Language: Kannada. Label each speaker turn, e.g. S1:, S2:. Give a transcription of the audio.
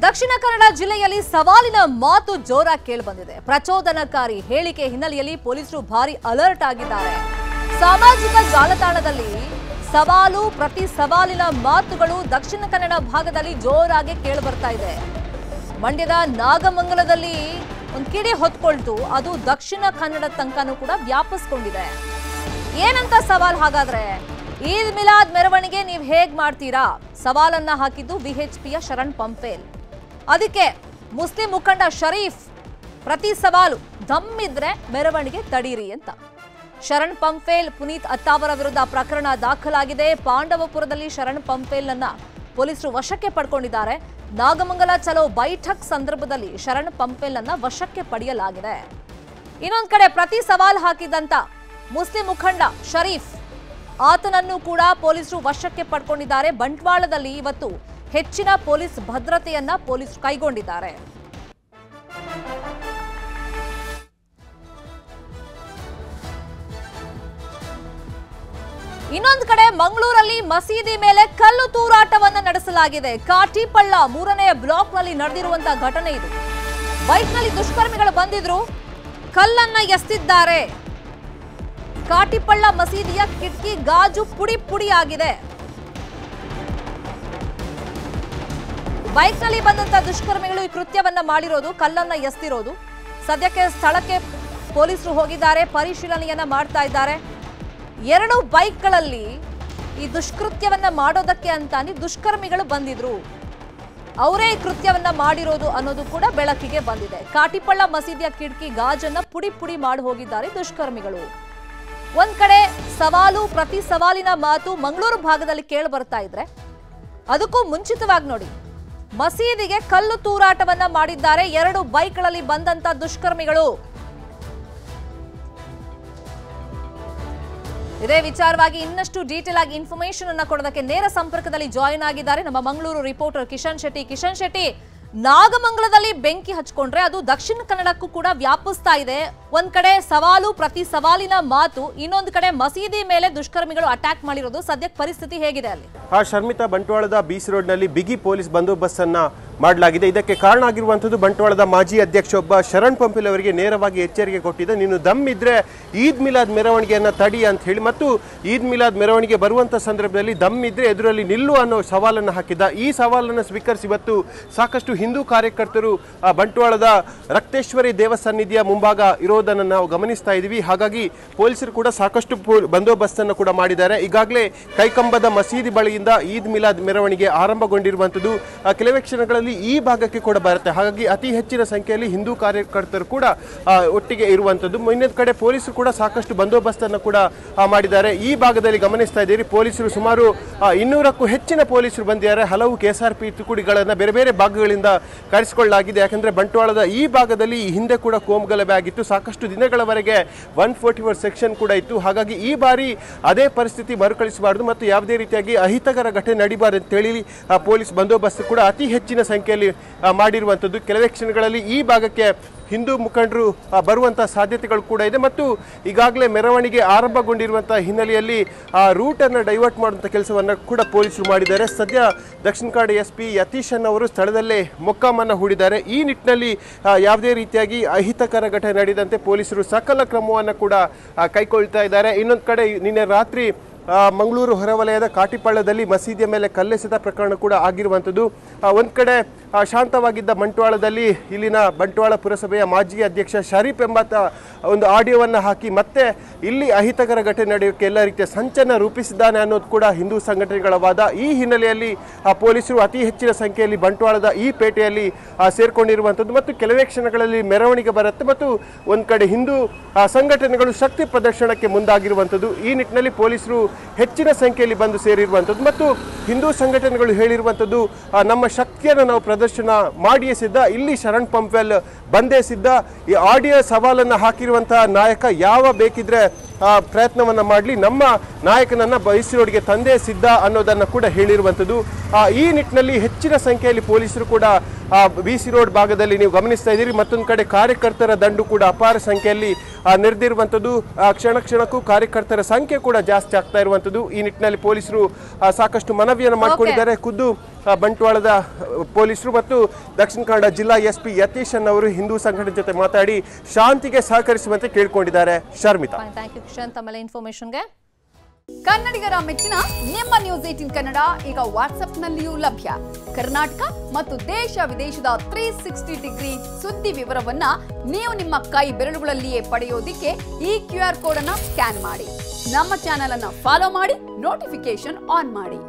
S1: ದಕ್ಷಿಣ ಕನ್ನಡ ಜಿಲ್ಲೆಯಲ್ಲಿ ಸವಾಲಿನ ಮಾತು ಜೋರಾಗಿ ಕೇಳಿಬಂದಿದೆ. ಪ್ರಚೋದನಕಾರಿ ಹೇಳಿಕೆ ಹಿನ್ನೆಲೆಯಲ್ಲಿ ಪೊಲೀಸರು ಭಾರಿ ಅಲರ್ಟ್ ಆಗಿದ್ದಾರೆ. ಸಾಮಾಜಿಕ ಜಾಲತಾಣದಲ್ಲಿ ಸವಾಲು ಪ್ರತಿ ಸವಾಲಿನ ಮಾತುಗಳು ದಕ್ಷಿಣ ಕನ್ನಡ ಭಾಗದಲ್ಲಿ ಜೋರಾಗಿ ಕೇಳಿಬರ್ತಾ ಇದೆ. ಮಂಡ್ಯದ ನಾಗಮಂಗಲದಲ್ಲಿ ಒಂದು ಕಿಡಿ ಹೊತ್ಕೊಳ್ತು. ಅದು ದಕ್ಷಿಣ ಕನ್ನಡ ತನಕನೂ ಕೂಡ ವ್ಯಾಪಿಸ್ಕೊಂಡಿದೆ. ಏನಂತ ಸವಾಲ್ ಹಾಗಾದ್ರೆ? ಈದ್ ಮಿಲಾದ್ ಮೆರವಣಿಗೆ ನೀವು ಹೇಗ್ ಮಾಡ್ತೀರಾ? ಸವಾಲನ್ನ ಹಾಕಿದ್ದು ವಿಎಚ್ಪಿಯ ಶರಣ್ ಪಂಪೇಲ್. ಅದಕ್ಕೆ ಮುಸ್ಲಿಂ ಮುಖಂಡ ಶರೀಫ್ ಪ್ರತಿ ಸವಾಲು ದಮ್ಮಿದ್ರೆ ಮೆರವಣಿಗೆ ತಡೀರಿ ಅಂತ. ಶರಣ್ ಪಂಪೇಲ್ ಪುನೀತ್ ಅತ್ತಾವರ ವಿರುದ್ಧ ಪ್ರಕರಣ ದಾಖಲಾಗಿದೆ. ಪಾಂಡವಪುರದಲ್ಲಿ ಶರಣ್ ಪಂಪೇಲ್ನನ್ನ ಪೊಲೀಸರು ವಶಕ್ಕೆ ಪಡ್ಕೊಂಡಿದ್ದಾರೆ. ನಾಗಮಂಗಲ ಚಲೋ ಬೈಠಕ್ ಸಂದರ್ಭದಲ್ಲಿ ಶರಣ್ ಪಂಪೇಲ್ನನ್ನ ವಶಕ್ಕೆ ಪಡೆಯಲಾಗಿದೆ. ಇನ್ನೊಂದು ಕಡೆ ಪ್ರತಿ ಸವಾಲು ಹಾಕಿದಂತ ಮುಸ್ಲಿಂ ಮುಖಂಡ ಶರೀಫ್ ಆತನನ್ನು ಕೂಡ ಪೊಲೀಸರು ವಶಕ್ಕೆ ಪಡ್ಕೊಂಡಿದ್ದಾರೆ. ಬಂಟ್ವಾಳದಲ್ಲಿ ಇವತ್ತು ಹೆಚ್ಚಿನ ಪೊಲೀಸ್ ಭದ್ರತೆಯನ್ನ ಪೊಲೀಸರು ಕೈಗೊಂಡಿದ್ದಾರೆ. ಇನ್ನೊಂದು ಕಡೆ ಮಂಗಳೂರಲ್ಲಿ ಮಸೀದಿ ಮೇಲೆ ಕಲ್ಲು ತೂರಾಟವನ್ನು ನಡೆಸಲಾಗಿದೆ. ಕಾಟಿಪಳ್ಳ ಮೂರನೇ ಬ್ಲಾಕ್ನಲ್ಲಿ ನಡೆದಿರುವಂತಹ ಘಟನೆ ಇದು. ಬೈಕ್ನಲ್ಲಿ ದುಷ್ಕರ್ಮಿಗಳು ಬಂದಿದ್ರು, ಕಲ್ಲನ್ನ ಎಸ್ತಿದ್ದಾರೆ. ಕಾಟಿಪಳ್ಳ ಮಸೀದಿಯ ಕಿಟಕಿ ಗಾಜು ಪುಡಿ ಪುಡಿ ಆಗಿದೆ ಬೈಕ್ನಲ್ಲಿ ಬಂದಂತ ದುಷ್ಕರ್ಮಿಗಳು ಈ ಕೃತ್ಯವನ್ನ ಮಾಡಿರೋದು, ಕಲ್ಲನ್ನ ಎಸ್ತಿರೋದು. ಸದ್ಯಕ್ಕೆ ಸ್ಥಳಕ್ಕೆ ಪೊಲೀಸರು ಹೋಗಿದ್ದಾರೆ, ಪರಿಶೀಲನೆಯನ್ನ ಮಾಡ್ತಾ ಇದ್ದಾರೆ. ಎರಡು ಬೈಕ್ಗಳಲ್ಲಿ ಈ ದುಷ್ಕೃತ್ಯವನ್ನ ಮಾಡೋದಕ್ಕೆ ಅಂತಾನೆ ದುಷ್ಕರ್ಮಿಗಳು ಬಂದಿದ್ರು. ಅವರೇ ಈ ಕೃತ್ಯವನ್ನ ಮಾಡಿರೋದು ಅನ್ನೋದು ಕೂಡ ಬೆಳಕಿಗೆ ಬಂದಿದೆ. ಕಾಟಿಪಳ್ಳ ಮಸೀದಿಯ ಕಿಟಕಿ ಗಾಜನ್ನ ಪುಡಿ ಪುಡಿ ಮಾಡಿ ಹೋಗಿದ್ದಾರೆ ದುಷ್ಕರ್ಮಿಗಳು. ಒಂದ್ ಕಡೆ ಸವಾಲು, ಪ್ರತಿ ಸವಾಲಿನ ಮಾತು ಮಂಗಳೂರು ಭಾಗದಲ್ಲಿ ಕೇಳಿ ಬರ್ತಾ ಇದ್ರೆ, ಅದಕ್ಕೂ ಮುಂಚಿತವಾಗಿ ನೋಡಿ ಮಸೀದಿಗೆ ಕಲ್ಲು ತೂರಾಟವನ್ನ ಮಾಡಿದ್ದಾರೆ ಎರಡು ಬೈಕ್ಗಳಲ್ಲಿ ಬಂದಂತ ದುಷ್ಕರ್ಮಿಗಳು. ಇದೇ ವಿಚಾರವಾಗಿ ಇನ್ನಷ್ಟು ಡೀಟೇಲ್ ಆಗಿ ಇನ್ಫಾರ್ಮೇಶನ್ ಅನ್ನ ಕೊಡೋದಕ್ಕೆ ನೇರ ಸಂಪರ್ಕದಲ್ಲಿ ಜಾಯಿನ್ ಆಗಿದ್ದಾರೆ ನಮ್ಮ ಮಂಗಳೂರು ರಿಪೋರ್ಟರ್ ಕಿಶನ್ ಶೆಟ್ಟಿ. ಕಿಶನ್ ಶೆಟ್ಟಿ ನಾಗಮಂಗಲದಲ್ಲಿ ಬೆಂಕಿ ಹಚ್ಕೊಂಡ್ರೆ ಅದು ದಕ್ಷಿಣ ಕನ್ನಡಕ್ಕೂ ಕೂಡ ವ್ಯಾಪಿಸ್ತಾ ಇದೆ. ಒಂದ್ ಕಡೆ ಸವಾಲು, ಪ್ರತಿ ಸವಾಲಿನ ಮಾತು, ಇನ್ನೊಂದು ಕಡೆ ಮಸೀದಿ ಮೇಲೆ ದುಷ್ಕರ್ಮಿಗಳು ಅಟ್ಯಾಕ್ ಮಾಡಿರೋದು. ಸದ್ಯಕ್ಕೆ ಪರಿಸ್ಥಿತಿ ಹೇಗಿದೆ ಅಲ್ಲಿ?
S2: ಆ ಶರ್ಮಿತಾ ಬಂಟ್ವಾಳದ ಬೀಚ್ ರೋಡ್ನಲ್ಲಿ ಬಿಗಿ ಪೊಲೀಸ್ ಬಂದೋಬಸ್ತ್ ಅನ್ನ ಮಾಡಲಾಗಿದೆ. ಇದಕ್ಕೆ ಕಾರಣ ಆಗಿರುವಂಥದ್ದು ಬಂಟ್ವಾಳದ ಮಾಜಿ ಅಧ್ಯಕ್ಷ ಒಬ್ಬ ಶರಣ್ ಪಂಪಿಲ್ ಅವರಿಗೆ ನೇರವಾಗಿ ಎಚ್ಚರಿಕೆ ಕೊಟ್ಟಿದೆ. ನೀನು ದಮ್ ಇದ್ರೆ ಈದ್ ಮಿಲಾದ್ ಮೆರವಣಿಗೆಯನ್ನು ತಡಿ ಅಂತ ಹೇಳಿ ಮತ್ತು ಈದ್ ಮಿಲಾದ್ ಮೆರವಣಿಗೆ ಬರುವಂಥ ಸಂದರ್ಭದಲ್ಲಿ ದಮ್ ಇದ್ರೆ ಎದುರಲ್ಲಿ ನಿಲ್ಲು ಅನ್ನೋ ಸವಾಲನ್ನು ಹಾಕಿದ್ದ. ಈ ಸವಾಲನ್ನು ಸ್ವೀಕರಿಸಿ ಇವತ್ತು ಸಾಕಷ್ಟು ಹಿಂದೂ ಕಾರ್ಯಕರ್ತರು, ಆ, ಬಂಟ್ವಾಳದ ರಕ್ತೇಶ್ವರಿ ದೇವಸನ್ನಿಧಿಯ ಮುಂಭಾಗ ಇರೋದನ್ನು ನಾವು ಗಮನಿಸ್ತಾ ಇದ್ದೀವಿ. ಹಾಗಾಗಿ ಪೊಲೀಸರು ಕೂಡ ಸಾಕಷ್ಟು ಬಂದೋಬಸ್ತನ್ನು ಕೂಡ ಮಾಡಿದ್ದಾರೆ. ಈಗಾಗಲೇ ಕೈಕಂಬದ ಮಸೀದಿ ಬಳಿಯಿಂದ ಈದ್ ಮಿಲಾದ್ ಮೆರವಣಿಗೆ ಆರಂಭಗೊಂಡಿರುವಂಥದ್ದು. ಕೆಲವೇ ಈ ಭಾಗಕ್ಕೆ ಕೂಡ ಬರುತ್ತೆ. ಹಾಗಾಗಿ ಅತಿ ಹೆಚ್ಚಿನ ಸಂಖ್ಯೆಯಲ್ಲಿ ಹಿಂದೂ ಕಾರ್ಯಕರ್ತರು ಕೂಡ ಒಟ್ಟಿಗೆ ಇರುವಂಥದ್ದು ಇನ್ನೊಂದು ಕಡೆ ಪೊಲೀಸರು ಕೂಡ ಸಾಕಷ್ಟು ಬಂದೋಬಸ್ತನ್ನು ಕೂಡ ಮಾಡಿದ್ದಾರೆ. ಈ ಭಾಗದಲ್ಲಿ ಗಮನಿಸ್ತಾ ಇದ್ದೀರಿ, ಪೊಲೀಸರು ಸುಮಾರು ಇನ್ನೂರಕ್ಕೂ ಹೆಚ್ಚಿನ ಪೊಲೀಸರು ಬಂದಿದ್ದಾರೆ. ಹಲವು ಕೆ ಎಸ್ ಆರ್ ಪಿ ತುಕುಡಿಗಳನ್ನು ಬೇರೆ ಬೇರೆ ಭಾಗಗಳಿಂದ ಕರೆಸಿಕೊಳ್ಳಲಾಗಿದೆ. ಯಾಕಂದರೆ ಬಂಟ್ವಾಳದ ಈ ಭಾಗದಲ್ಲಿ ಈ ಹಿಂದೆ ಕೂಡ ಕೋಮುಗಲಭೆ ಆಗಿತ್ತು. ಸಾಕಷ್ಟು ದಿನಗಳವರೆಗೆ ಒನ್ ಫೋರ್ಟಿ ಫೋರ್ ಸೆಕ್ಷನ್ ಕೂಡ ಇತ್ತು. ಹಾಗಾಗಿ ಈ ಬಾರಿ ಅದೇ ಪರಿಸ್ಥಿತಿ ಮರುಕಳಿಸಬಾರದು ಮತ್ತು ಯಾವುದೇ ರೀತಿಯಾಗಿ ಅಹಿತಕರ ಘಟನೆ ನಡೀಬಾರದು ಅಂತೇಳಿ ಪೊಲೀಸ್ ಬಂದೋಬಸ್ತ್ ಕೂಡ ಅತಿ ಹೆಚ್ಚಿನ ಸಂಖ್ಯೆಯಲ್ಲಿ ಮಾಡಿರುವಂಥದ್ದು. ಕೆಲವೇ ಕ್ಷಣಗಳಲ್ಲಿ ಈ ಭಾಗಕ್ಕೆ ಹಿಂದೂ ಮುಖಂಡರು ಬರುವಂಥ ಸಾಧ್ಯತೆಗಳು ಕೂಡ ಇದೆ. ಮತ್ತು ಈಗಾಗಲೇ ಮೆರವಣಿಗೆ ಆರಂಭಗೊಂಡಿರುವಂಥ ಹಿನ್ನೆಲೆಯಲ್ಲಿ, ಆ, ರೂಟನ್ನು ಡೈವರ್ಟ್ ಮಾಡುವಂಥ ಕೆಲಸವನ್ನು ಕೂಡ ಪೊಲೀಸರು ಮಾಡಿದ್ದಾರೆ. ಸದ್ಯ ದಕ್ಷಿಣ ಕನ್ನಡ ಎಸ್ ಪಿ ಯತೀಶನ್ ಅವರು ಸ್ಥಳದಲ್ಲೇ ಮೊಕ್ಕಾಮನ್ನು ಹೂಡಿದ್ದಾರೆ. ಈ ನಿಟ್ಟಿನಲ್ಲಿ ಯಾವುದೇ ರೀತಿಯಾಗಿ ಅಹಿತಕರ ಘಟನೆ ನಡೆದಂತೆ ಪೊಲೀಸರು ಸಕಲ ಕ್ರಮವನ್ನು ಕೂಡ ಕೈಗೊಳ್ತಾ ಇದ್ದಾರೆ. ಇನ್ನೊಂದು ಕಡೆ, ನಿನ್ನೆ ರಾತ್ರಿ ಮಂಗಳೂರು ಹೊರವಲಯದ ಕಾಟಿಪಾಳ್ಯದಲ್ಲಿ ಮಸೀದಿಯ ಮೇಲೆ ಕಲ್ಲೆಸೆದ ಪ್ರಕರಣ ಕೂಡ ಆಗಿರುವಂಥದ್ದು. ಒಂದು ಕಡೆ ಶಾಂತವಾಗಿದ್ದ ಬಂಟ್ವಾಳದಲ್ಲಿ ಇಲ್ಲಿನ ಬಂಟ್ವಾಳ ಪುರಸಭೆಯ ಮಾಜಿ ಅಧ್ಯಕ್ಷ ಶರೀಫ್ ಎಂಬಾತ ಒಂದು ಆಡಿಯೋವನ್ನು ಹಾಕಿ ಮತ್ತೆ ಇಲ್ಲಿ ಅಹಿತಕರ ಘಟನೆ ನಡೆಯೋಕ್ಕೆ ಎಲ್ಲ ರೀತಿಯ ಸಂಚನ ರೂಪಿಸಿದ್ದಾನೆ ಅನ್ನೋದು ಕೂಡ ಹಿಂದೂ ಸಂಘಟನೆಗಳ ವಾದ. ಈ ಹಿನ್ನೆಲೆಯಲ್ಲಿ ಪೊಲೀಸರು ಅತಿ ಹೆಚ್ಚಿನ ಸಂಖ್ಯೆಯಲ್ಲಿ ಬಂಟ್ವಾಳದ ಈ ಪೇಟೆಯಲ್ಲಿ ಸೇರಿಕೊಂಡಿರುವಂಥದ್ದು ಮತ್ತು ಕೆಲವೇ ಕ್ಷಣಗಳಲ್ಲಿ ಮೆರವಣಿಗೆ ಬರುತ್ತೆ ಮತ್ತು ಒಂದು ಕಡೆ ಹಿಂದೂ ಸಂಘಟನೆಗಳು ಶಕ್ತಿ ಪ್ರದರ್ಶನಕ್ಕೆ ಮುಂದಾಗಿರುವಂಥದ್ದು. ಈ ನಿಟ್ಟಿನಲ್ಲಿ ಪೊಲೀಸರು ಹೆಚ್ಚಿನ ಸಂಖ್ಯೆಯಲ್ಲಿ ಬಂದು ಸೇರಿರುವಂಥದ್ದು ಮತ್ತು ಹಿಂದೂ ಸಂಘಟನೆಗಳು ಹೇಳಿರುವಂಥದ್ದು ನಮ್ಮ ಶಕ್ತಿಯನ್ನು ನಾವು ಪ್ರದರ್ಶನ ಮಾಡಿಯೇ ಸಿದ್ಧ. ಇಲ್ಲಿ ಶರಣ್ ಪಂಪ್ವೆಲ್ ಬಂದೇ ಸಿದ್ಧ. ಈ ಆಡಿಯೋ ಸವಾಲನ್ನು ಹಾಕಿರುವಂತಹ ನಾಯಕ ಯಾವ ಬೇಕಿದ್ರೆ ಆ, ಪ್ರಯತ್ನವನ್ನ ಮಾಡಲಿ. ನಮ್ಮ ನಾಯಕನನ್ನ ಬಯಸಿರೋಡಿಗೆ ತಂದೆ ಸಿದ್ಧ ಅನ್ನೋದನ್ನ ಕೂಡ ಹೇಳಿರುವಂಥದ್ದು. ಆ, ಈ ನಿಟ್ಟಿನಲ್ಲಿ ಹೆಚ್ಚಿನ ಸಂಖ್ಯೆಯಲ್ಲಿ ಪೊಲೀಸರು ಕೂಡ ಬಿ ಸಿ ರೋಡ್ ಭಾಗದಲ್ಲಿ ನೀವು ಗಮನಿಸ್ತಾ ಇದ್ದೀರಿ. ಮತ್ತೊಂದು ಕಡೆ ಕಾರ್ಯಕರ್ತರ ದಂಡು ಕೂಡ ಅಪಾರ ಸಂಖ್ಯೆಯಲ್ಲಿ ನೆರೆದಿರುವಂಥದ್ದು. ಕ್ಷಣ ಕ್ಷಣಕ್ಕೂ ಕಾರ್ಯಕರ್ತರ ಸಂಖ್ಯೆ ಕೂಡ ಜಾಸ್ತಿ ಆಗ್ತಾ ಇರುವಂಥದ್ದು. ಈ ನಿಟ್ಟಿನಲ್ಲಿ ಪೊಲೀಸರು ಸಾಕಷ್ಟು ಮನವಿಯನ್ನು ಮಾಡಿಕೊಂಡಿದ್ದಾರೆ. ಖುದ್ದು ಬಂಟ್ವಾಳದ ಪೊಲೀಸರು ಮತ್ತು ದಕ್ಷಿಣ ಕನ್ನಡ ಜಿಲ್ಲಾ ಎಸ್ ಪಿ ಯತೀಶನ್ ಅವರು ಹಿಂದೂ ಸಂಘಟನೆ ಜೊತೆ ಮಾತಾಡಿ ಶಾಂತಿಗೆ ಸಹಕರಿಸುವಂತೆ ಕೇಳಿಕೊಂಡಿದ್ದಾರೆ. ಶರ್ಮಿತಾ.
S1: ಇನ್ಫಾರ್ಮೇಶನ್ಗೆ
S3: ಕನ್ನಡಿಗರ ಮೆಚ್ಚಿನ ನಿಮ್ಮ ನ್ಯೂಸ್ ಏಟಿನ್ ಕನ್ನಡ ಈಗ ವಾಟ್ಸ್ಆಪ್ನಲ್ಲಿಯೂ ಲಭ್ಯ. ಕರ್ನಾಟಕ ಮತ್ತು ದೇಶ ವಿದೇಶದ ತ್ರೀ ಸಿಕ್ಸ್ಟಿ ಡಿಗ್ರಿ ಸುದ್ದಿ ವಿವರವನ್ನ ನೀವು ನಿಮ್ಮ ಕೈ ಬೆರಳುಗಳಲ್ಲಿಯೇ ಪಡೆಯೋದಿಕ್ಕೆ ಈ ಕ್ಯೂ ಆರ್ ಕೋಡ್ ಅನ್ನ ಸ್ಕ್ಯಾನ್ ಮಾಡಿ. ನಮ್ಮ ಚಾನೆಲ್ ಅನ್ನ ಫಾಲೋ ಮಾಡಿ ನೋಟಿಫಿಕೇಶನ್ ಆನ್ ಮಾಡಿ.